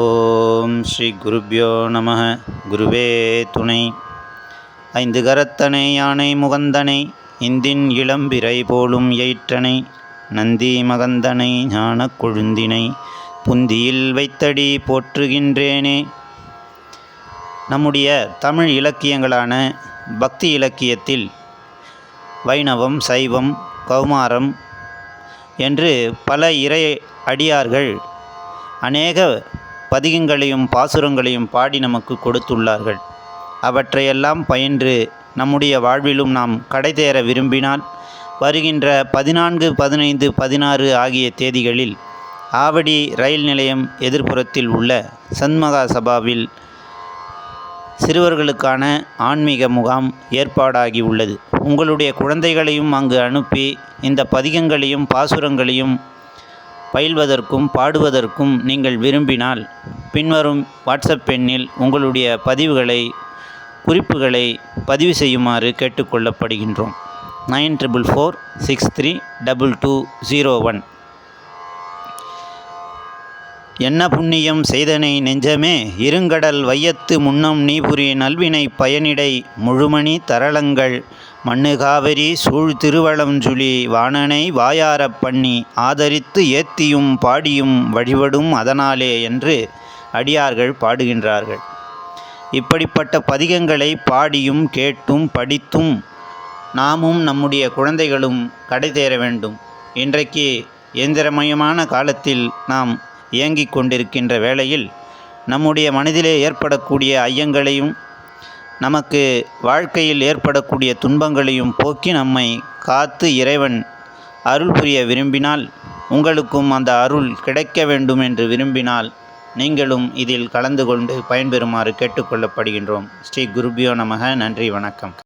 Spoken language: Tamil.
ஓம் ஸ்ரீ குருப்பியோ நம குருவே துணை. ஐந்து கரத்தனை யானை முகந்தனை இந்தின் இளம்பிறை போலும் எயிற்றனை நந்தி மகந்தனை ஞான கொழுந்தினை புந்தியில் வைத்தடி போற்றுகின்றேனே. நம்முடைய தமிழ் இலக்கியங்களான பக்தி இலக்கியத்தில் வைணவம் சைவம் கௌமாரம் என்று பல இறை அடியார்கள் அநேக பதிகங்களையும் பாசுரங்களையும் பாடி நமக்கு கொடுத்துள்ளார்கள். அவற்றையெல்லாம் பயின்று நம்முடைய வாழ்விலும் நாம் கடை தேர விரும்பினால் வருகின்ற பதினான்கு பதினைந்து பதினாறு ஆகிய தேதிகளில் ஆவடி ரயில் நிலையம் எதிர்ப்புறத்தில் உள்ள சண்மகா சபாவில் சிறுவர்களுக்கான ஆன்மீக முகாம் ஏற்பாடாகி உள்ளது. உங்களுடைய குழந்தைகளையும் அங்கு அனுப்பி இந்த பதிகங்களையும் பாசுரங்களையும் பயில்வதற்கும் பாடுவதற்கும் நீங்கள் விரும்பினால் பின்வரும் வாட்ஸ்அப் எண்ணில் உங்களுடைய பதிவுகளை குறிப்புகளை பதிவு செய்யுமாறு கேட்டுக்கொள்ளப்படுகின்றோம். Nine triple four six three double two zero one. என்ன புண்ணியம் செய்தனை நெஞ்சமே இருங்கடல் வையத்து முன்னம் நீபுரி நல்வினை பயனிடை முழுமணி தரளங்கள் மண்ணு காவிரி சூழ் திருவளஞ்சுழி வாணனை வாயாரப் பண்ணி ஆதரித்து ஏத்தியும் பாடியும் வழிபடும் அதனாலே என்று அடியார்கள் பாடுகின்றார்கள். இப்படிப்பட்ட பதிகங்களை பாடியும் கேட்டும் படித்தும் நாமும் நம்முடைய குழந்தைகளும் கடை தேர வேண்டும். இன்றைக்கு இயந்திரமயமான காலத்தில் நாம் இயங்கிக் கொண்டிருக்கின்ற வேளையில் நம்முடைய மனதிலே ஏற்படக்கூடிய ஐயங்களையும் நமக்கு வாழ்க்கையில் ஏற்படக்கூடிய துன்பங்களையும் போக்கி நம்மை காத்து இறைவன் அருள் புரிய விரும்பினால் உங்களுக்கும் அந்த அருள் கிடைக்க வேண்டும் என்று விரும்பினால் நீங்களும் இதில் கலந்து கொண்டு பயன்பெறுமாறு கேட்டுக்கொள்ளப்படுகின்றோம். ஸ்ரீ குருபியோ நமக. நன்றி வணக்கம்.